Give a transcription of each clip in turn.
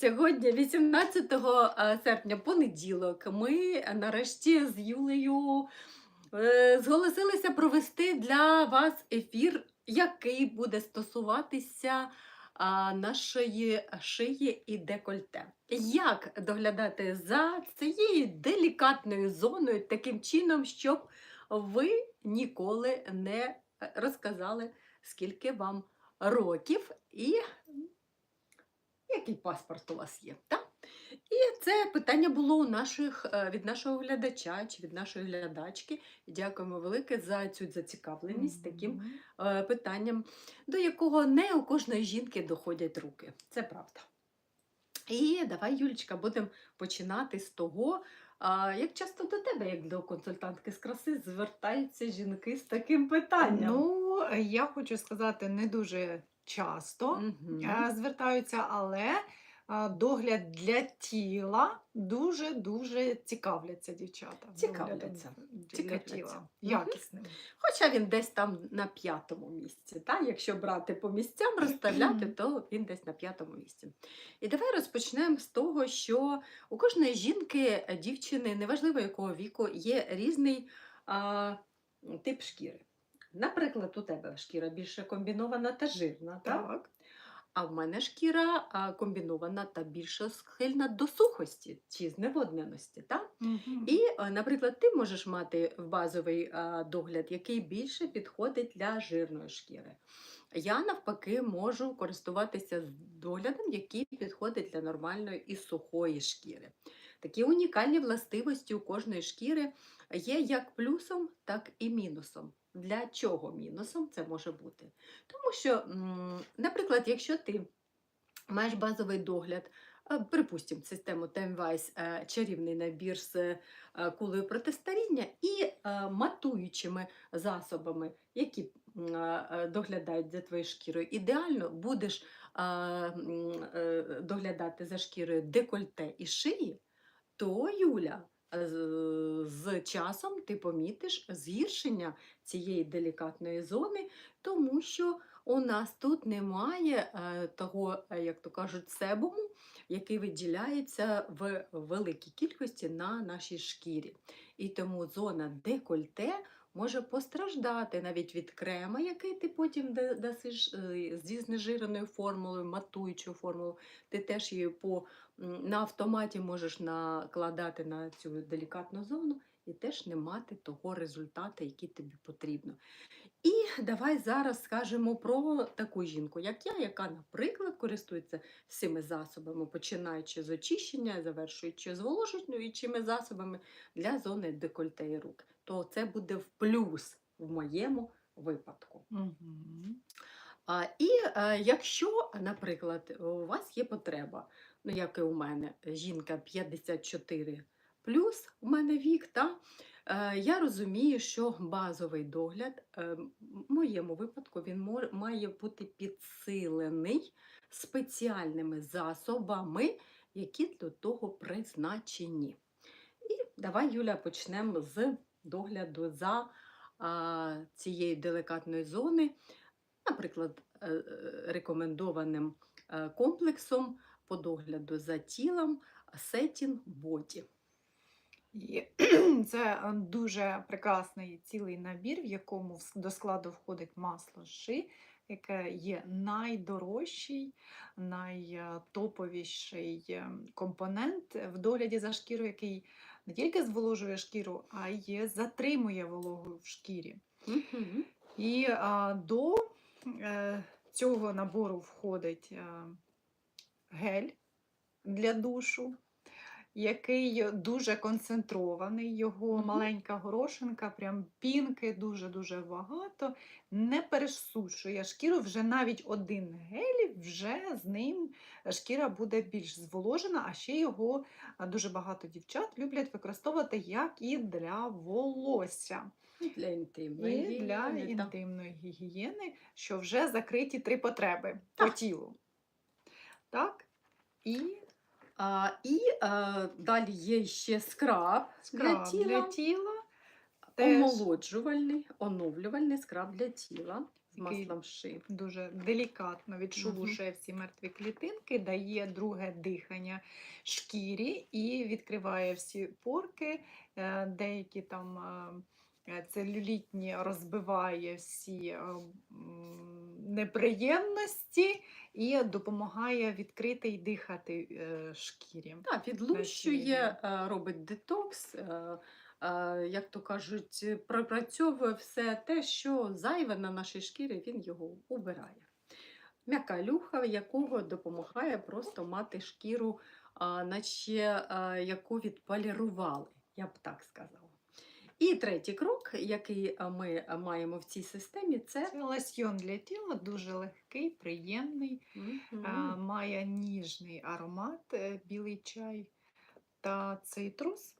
Сьогодні, 18 е, серпня, понеділок, ми нарешті з Юлею е, зголосилися провести для вас ефір, який буде стосуватися нашої шиї і декольте. Як доглядати за цією делікатною зоною таким чином, щоб ви ніколи не е, розказали, скільки вам років і який паспорт у вас є. Так? І це питання було у наших, е, від нашого глядача чи від нашої глядачки. Дякуємо велике за цю зацікавленість таким е, питанням, до якого не у кожної жінки доходять руки. Це правда. І давай, Юлічка, будемо починати з того, як часто до тебе, як до консультантки з краси, звертаються жінки з таким питанням. Ну, я хочу сказати, не дуже часто е, звертаються, але е, догляд для тіла дуже-дуже цікавляться дівчата. Цікавляться, цікавляться. тіла. Якісним. Хоча він десь там на п'ятому місці. Та? Якщо брати по місцям, розставляти, то він десь на п'ятому місці. І давай розпочнемо з того, що у кожної жінки, е, дівчини, неважливо якого віку, є різний а, тип шкіри. Наприклад, у тебе шкіра більше комбінована та жирна, так? Так. а в мене шкіра комбінована та більше схильна до сухості чи зневодненості. Так? Мгм. І, е, наприклад, ти можеш мати базовий догляд, який більше підходить для жирної шкіри. Я навпаки можу користуватися доглядом, який підходить для нормальної і сухої шкіри. Такі унікальні властивості у кожної шкіри є як плюсом, так і мінусом. Для чого мінусом це може бути? Тому що, наприклад, якщо ти маєш базовий догляд, припустимо, систему TimeWise, е, чарівний набір з е, кулею протистаріння і е, матуючими засобами, які доглядають за твоєю шкірою. Ідеально будеш доглядати за шкірою декольте і шиї, то Юля. Е, З, часом ти помітиш згіршення цієї делікатної зони, тому що у нас тут немає е, того, е, як то кажуть, себуму, який виділяється в великій кількості на нашій шкірі. І тому зона декольте може постраждати навіть від крема, який ти потім да- дасиш е, зі знежиреною формулою, матуючою формулою. Ти теж її по, на автоматі можеш накладати на цю делікатну зону і теж не мати того результату, який тобі потрібно. І давай зараз скажемо про таку жінку, як я, яка, наприклад, користується цими засобами, починаючи з очищення, завершуючи зволожуючими засобами для зони декольте і рук. То це буде в плюс в моєму випадку. Мгм. А, і е, якщо, наприклад, у вас є потреба, ну як і у мене, жінка 54 плюс, у мене вік, та, е, я розумію, що базовий догляд е, в моєму випадку він мор- має бути підсилений спеціальними засобами, які до того призначені. І давай, Юля, почнемо з догляду за цією деликатною зони наприклад, е, е, рекомендованим е, комплексом по догляду за тілом Setting Body. І Це дуже прекрасний цілий набір, в якому до складу входить масло ши, яке є найдорожчий, найтоповіший компонент в догляді за шкірою, який не тільки зволожує шкіру, а й затримує вологу в шкірі. Мгм. І а, до е, цього набору входить е, гель для душу, який дуже концентрований. Його Мгм. маленька горошинка, прям пінки дуже-дуже багато, не пересушує шкіру. Вже навіть один гель, вже з ним шкіра буде більш зволожена, а ще його дуже багато дівчат люблять використовувати як і для волосся. І для інтимної І для гігієни, інтимної гігієни, що вже закриті три потреби по тілу. Так? І А, і а, далі є ще скраб, скраб для тіла, для тіла. Омолоджувальний, оновлювальний скраб для тіла. який маслом ши. дуже делікатно відшелушує всі мертві клітинки, дає друге дихання шкірі і відкриває всі порки, е, деякі там е, е, целюлітні розбиває всі е, неприємності і допомагає відкрити і дихати е, шкірі. Так, відлущує, е, робить детокс, е, е, як то кажуть, е, пропрацьовує все те, що зайве на нашій шкірі, він його убирає. М'яка люха, якого допомагає просто мати шкіру, наче яку відполірували, я б так сказала. І третій крок, який ми маємо в цій системі, це лосьйон для тіла, дуже легкий, приємний. А, має ніжний аромат, е, білий чай та цитрус.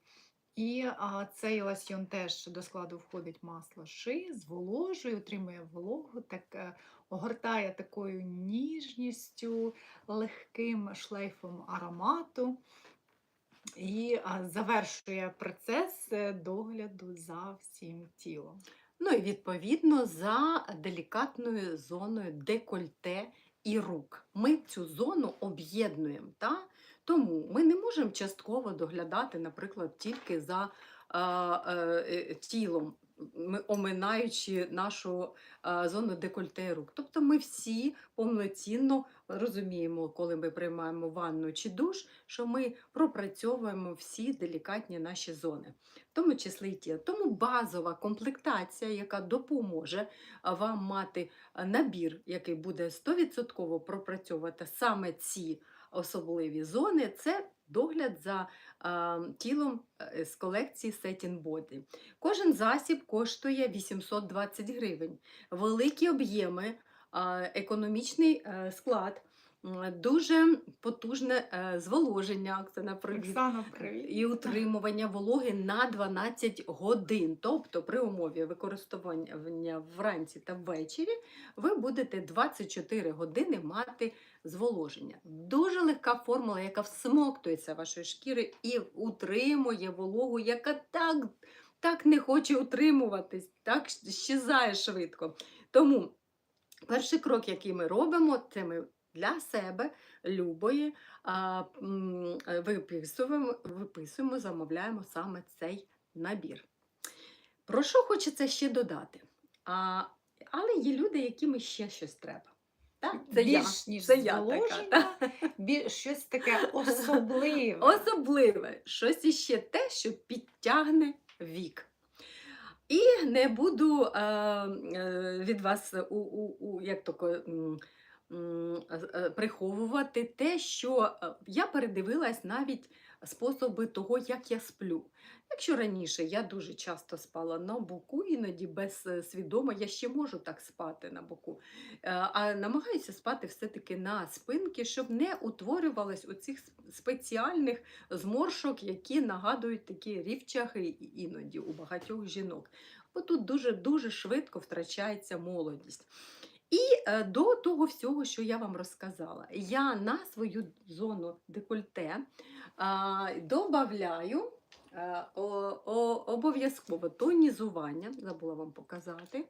І а, цей лосьйон теж до складу входить масло ши, зволожує, утримує вологу, так е, огортає такою ніжністю, легким шлейфом аромату і завершує процес е, догляду за всім тілом. Ну і відповідно за делікатною зоною декольте і рук. Ми цю зону об'єднуємо. Тому ми не можемо частково доглядати, наприклад, тільки за е, е, тілом, оминаючи нашу зону декольте рук. Тобто ми всі повноцінно розуміємо, коли ми приймаємо ванну чи душ, що ми пропрацьовуємо всі делікатні наші зони в тому числі і тіло. Тому базова комплектація, яка допоможе вам мати набір, який буде 100% пропрацьовувати саме ці особливі зони, це догляд за е, тілом з колекції Setting Body. Кожен засіб коштує 820 гривень. Великі об'єми, е, економічний е, склад. Дуже потужне е, зволоження, Оксана, привіт Оксана, привіт. і утримування вологи на 12 годин. Тобто, при умові використовування вранці та ввечері, ви будете 24 години мати зволоження. Дуже легка формула, яка всмоктується вашої шкіри і утримує вологу, яка так, так не хоче утримуватись, так щезає швидко. Тому перший крок, який ми робимо, це ми для себе любої виписуємо, виписуємо, замовляємо саме цей набір. Про що хочеться ще додати? А, але є люди, яким ще щось треба. Так, це я. Ніж це я така. зволоження, бі- щось таке особливе. Особливе, щось іще те, що підтягне вік. І не буду е, е, від вас у, у, у, як тако, приховувати те, що е, я передивилась навіть способи того, як я сплю. Якщо раніше я дуже часто спала на боку, іноді безсвідомо, я ще можу так спати на боку, е, а намагаюся спати все-таки на спинки, щоб не утворювалось оцих спеціальних зморшок, які нагадують такі рівчахи іноді у багатьох жінок. Бо тут дуже-дуже швидко втрачається молодість. І е, до того всього, що я вам розказала, я на свою зону декольте добавляю е, обов'язково тонізування, забула вам показати.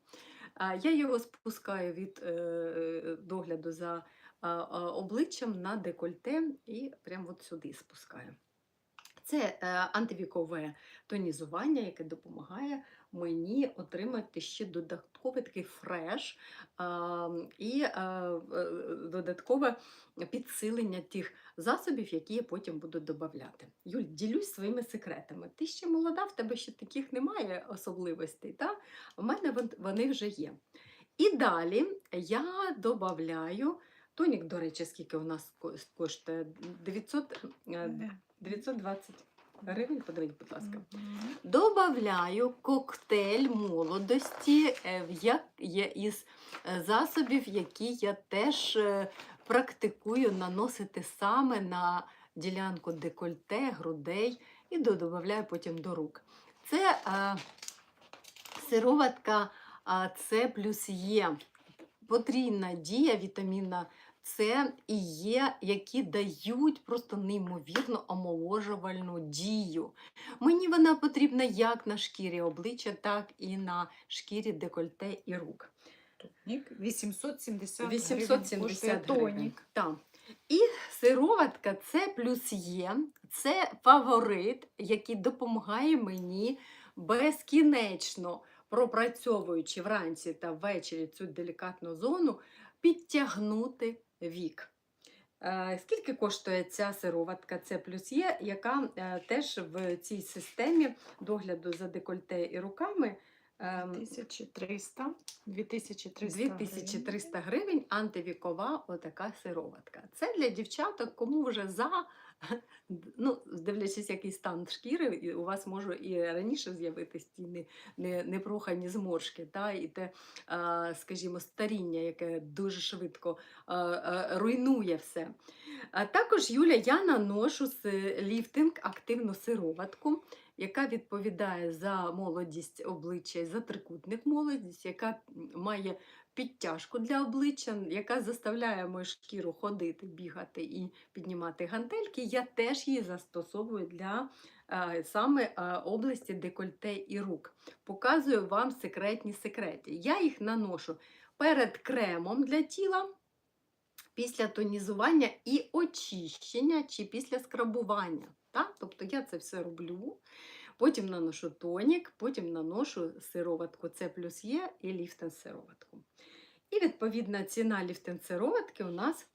Я його спускаю від е, догляду за обличчям на декольте і прямо от сюди спускаю. Це антивікове тонізування, яке допомагає мені отримати ще додатковий такий фреш і е, додаткове підсилення тих засобів, які я потім буду додавати. Юль, ділюсь своїми секретами. Ти ще молода, в тебе ще таких немає особливостей. Та? У мене вони вже є. І далі я додаю тонік, до речі, скільки у нас коштує 900, е, Е, 920 гривень. Подивіть, будь ласка. Добавляю коктейль молодості е, в як- є із е, засобів, які я теж е, практикую наносити саме на ділянку декольте, грудей і додаю потім до рук. Це е, сироватка а, С плюс Є. Потрійна дія вітаміна С і Є, які дають просто неймовірно омоложувальну дію. Мені вона потрібна як на шкірі обличчя, так і на шкірі декольте і рук. Тонік 870 870 гривень. тонік. Так. І сироватка це плюс є, це фаворит, який допомагає мені безкінечно, пропрацьовуючи вранці та ввечері цю делікатну зону, підтягнути вік. Е, Скільки коштує ця сироватка Це плюс є, яка е, теж в цій системі догляду за декольте і руками 2300, 2300 гривень. 2300 гривень антивікова отака сироватка. Це для дівчаток, кому вже за, ну, дивлячись, який стан шкіри, у вас може і раніше з'явитись ті не, не, непрохані зморшки, та, і те, скажімо, старіння, яке дуже швидко руйнує все. А також, Юля, я наношу с- ліфтинг активну сироватку яка відповідає за молодість обличчя за трикутник молодість, яка має підтяжку для обличчя, яка заставляє мою шкіру ходити, бігати і піднімати гантельки. Я теж її застосовую для е, саме е, області декольте і рук. Показую вам секретні секрети. Я їх наношу перед кремом для тіла. Після тонізування і очищення чи після скрабування. Так? Тобто я це все роблю. Потім наношу тонік, потім наношу сироватку С плюс Є і ліфтен сироватку. І відповідна ціна ліфтен сироватки у нас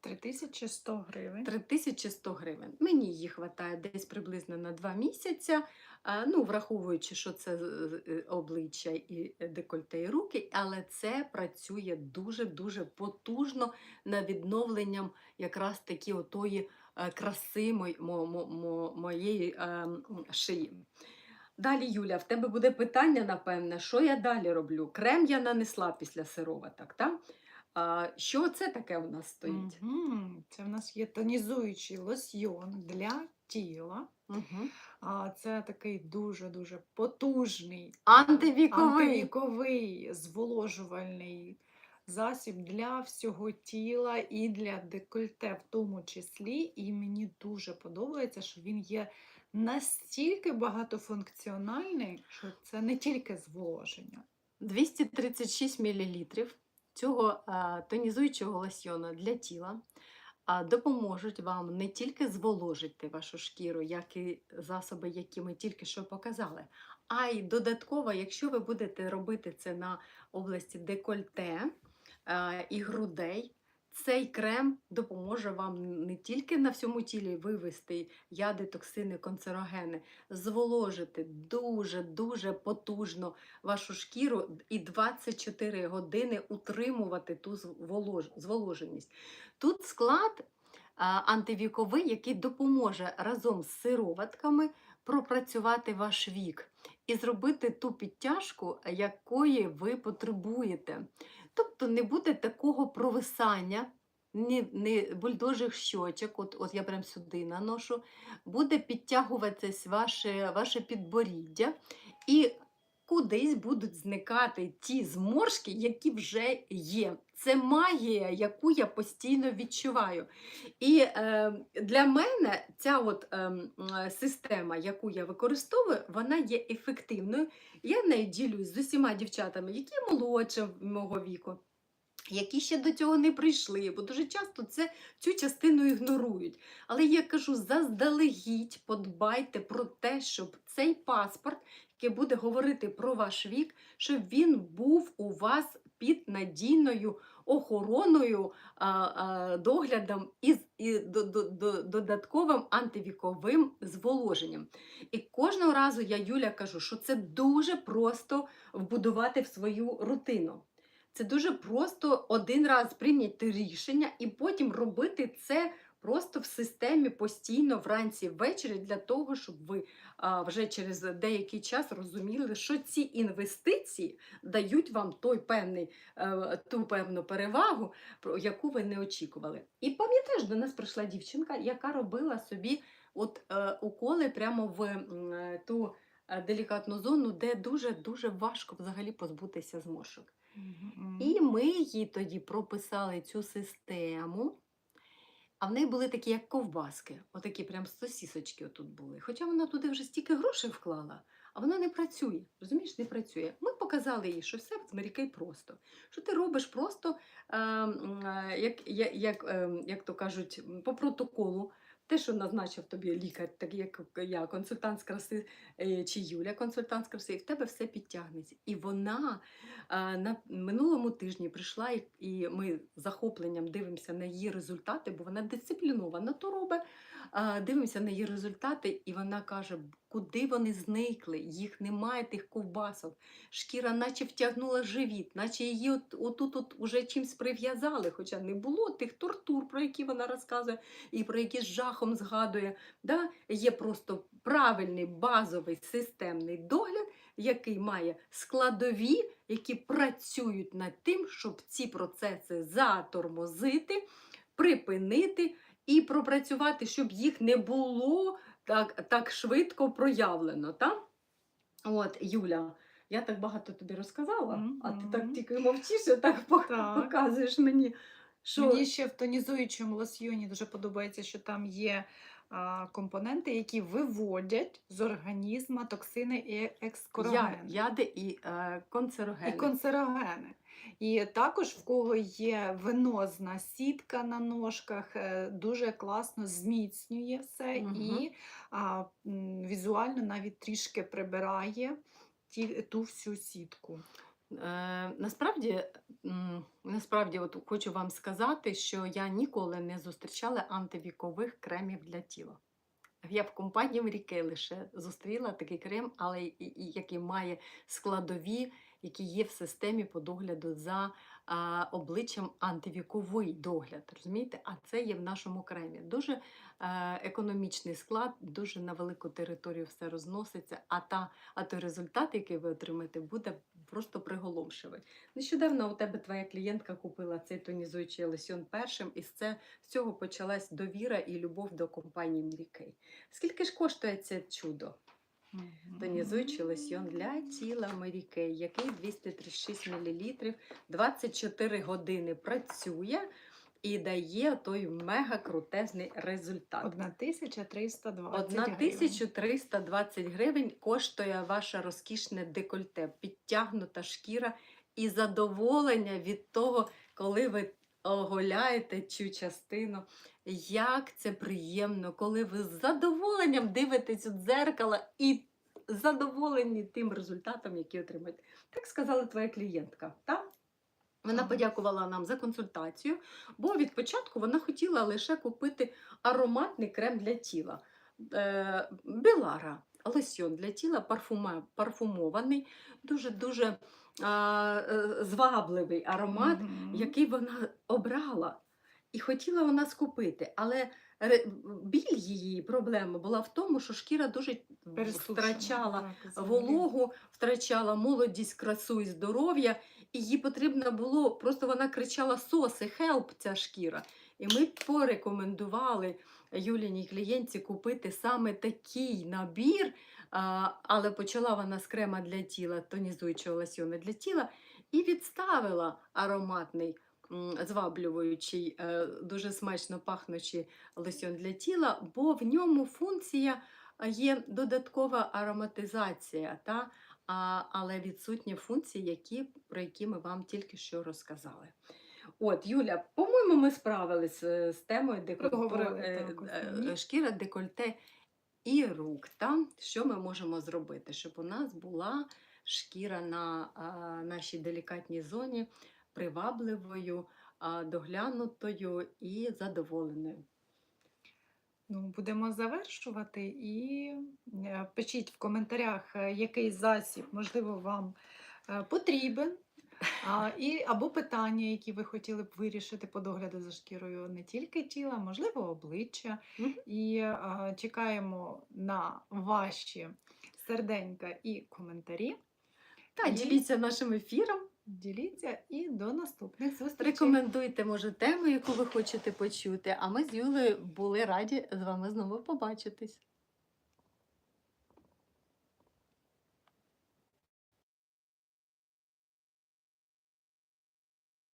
3100 гривень. 3100 гривень. Мені її вистачає десь приблизно на 2 місяці, ну, враховуючи, що це е, е, обличчя і декольте і руки, але це працює дуже-дуже потужно на відновленням якраз таки отої е, краси мо- мо- мо- моєї шиї. Далі, Юля, в тебе буде питання, напевне, що я далі роблю? Крем я нанесла після сироваток, так? А, що це таке у нас стоїть? Мгм. Це в нас є тонізуючий лосьйон для тіла. Угу. А це такий дуже-дуже потужний Антивіковий. антивіковий зволожувальний засіб для всього тіла і для декольте в тому числі. І мені дуже подобається, що він є настільки багатофункціональний, що це не тільки зволоження. 236 мл цього а, тонізуючого лосьйона для тіла допоможуть вам не тільки зволожити вашу шкіру, як і засоби, які ми тільки що показали, а й додатково, якщо ви будете робити це на області декольте і грудей. Цей крем допоможе вам не тільки на всьому тілі вивести яди, токсини, канцерогени, зволожити дуже-дуже потужно вашу шкіру і 24 години утримувати ту зволоженість. Тут склад антивіковий, який допоможе разом з сироватками пропрацювати ваш вік і зробити ту підтяжку, якої ви потребуєте. Тобто не буде такого провисання. Ні, ні бульдожих щочок, от, от я прям сюди наношу, буде підтягуватись ваше, ваше підборіддя, і кудись будуть зникати ті зморшки, які вже є. Це магія, яку я постійно відчуваю. І е, для мене ця от, е, е, система, яку я використовую, вона є ефективною. Я нею ділюсь з усіма дівчатами, які молодше мого віку. Які ще до цього не прийшли, бо дуже часто це, цю частину ігнорують. Але я кажу, заздалегідь подбайте про те, щоб цей паспорт, який буде говорити про ваш вік, щоб він був у вас під надійною охороною, а, а, доглядом і, і до, до, до, додатковим антивіковим зволоженням. І кожного разу я Юля кажу, що це дуже просто вбудувати в свою рутину. Це дуже просто один раз прийняти рішення і потім робити це просто в системі постійно вранці ввечері для того, щоб ви а, вже через деякий час розуміли, що ці інвестиції дають вам той певний, е, ту певну перевагу, яку ви не очікували. І пам'ятаєш, до нас прийшла дівчинка, яка робила собі от, е, уколи прямо в е, ту е, делікатну зону, де дуже-дуже важко взагалі позбутися зморшок. І ми їй тоді прописали цю систему. А в неї були такі, як ковбаски, отакі прям сосісочки отут були. Хоча вона туди вже стільки грошей вклала, А воно не працює. Розумієш, не працює. Ми показали їй, що все в Марікей просто. Що ти робиш просто, е, е, як, як, як, е, як то кажуть, по протоколу. Те, що назначив тобі лікар, так як я, консультант з краси е, чи Юля, консультант з краси, і в тебе все підтягнеться. І вона на минулому тижні прийшла, і ми захопленням дивимося на її результати, бо вона дисциплінована то робить. Дивимося на її результати, і вона каже, куди вони зникли, їх немає тих ковбасок. Шкіра наче втягнула живіт, наче її от, отут от уже чимсь прив'язали, хоча не було тих тортур, про які вона розказує, і про які з жахом згадує. Да? Є просто правильний базовий системний догляд, який має складові, які працюють над тим, щоб ці процеси затормозити, припинити і пропрацювати, щоб їх не було так, так швидко проявлено. Та? От, Юля, я так багато тобі розказала, а ти так тільки мовчиш і так, Так. показуєш мені. Що... Мені ще в тонізуючому лосьйоні дуже подобається, що там є а, компоненти, які виводять з організму токсини і Я, яди і е, канцерогени. І концерогени. І також в кого є венозна сітка на ножках, е, дуже класно зміцнює все Мгм. і а, візуально навіть трішки прибирає ті, ту всю сітку. Е, насправді, насправді от хочу вам сказати, що я ніколи не зустрічала антивікових кремів для тіла. Я в компанії Мріке лише зустріла такий крем, але який має складові, які є в системі по догляду за а, обличчям антивіковий догляд. Розумієте? А це є в нашому кремі. Дуже е, економічний склад, дуже на велику територію все розноситься, а, та, а той результат, який ви отримаєте, буде просто приголомшивий. Нещодавно у тебе твоя клієнтка купила цей тонізуючий лосьон першим, і з, це, з цього почалась довіра і любов до компанії Мрікей. Скільки ж коштує це чудо? Тонізуючий лосьйон для тіла Мері який 236 мл, 24 години працює і дає той мега крутезний результат. 1320 гривень. 1320 гривень коштує ваше розкішне декольте, підтягнута шкіра і задоволення від того, коли ви оголяєте цю частину. Як це приємно, коли ви з задоволенням дивитесь у дзеркало і задоволені тим результатом, який отримаєте. Так сказала твоя клієнтка. Так? Вона подякувала нам за консультацію, бо від початку вона хотіла лише купити ароматний крем для тіла. Е, Белара, лосьон для тіла парфума, парфумований, дуже-дуже е, звабливий аромат, який вона обрала. І хотіла вона скупити, але біль її проблема була в тому, що шкіра дуже втрачала вологу, втрачала молодість, красу і здоров'я, їй потрібно було, просто вона кричала соси, хелп ця шкіра. І ми порекомендували Юліній клієнтці купити саме такий набір, але почала вона з крема для тіла, тонізуючого лосьйона для тіла, і відставила ароматний. Зваблюючий, е, дуже смачно пахнучий лосьон для тіла, бо в ньому функція є додаткова ароматизація, та? А, але відсутні функції, які, про які ми вам тільки що розказали. От, Юля, по-моєму, ми справились е, з темою декольте, е, е, шкіра, декольте і рук. Та? Що ми можемо зробити, щоб у нас була шкіра на а, нашій делікатній зоні привабливою, а, доглянутою і задоволеною. Ну, будемо завершувати і е, пишіть в коментарях, е, який засіб, можливо, вам е, потрібен. А, і, або питання, які ви хотіли б вирішити по догляду за шкірою не тільки тіла, можливо, обличчя. Мгм. І е, чекаємо на ваші серденька і коментарі. Та І- діліться нашим ефіром. Діліться і до наступних зустрічей. Рекомендуйте, може, тему, яку ви хочете почути. А ми з Юлею були раді з вами знову побачитись.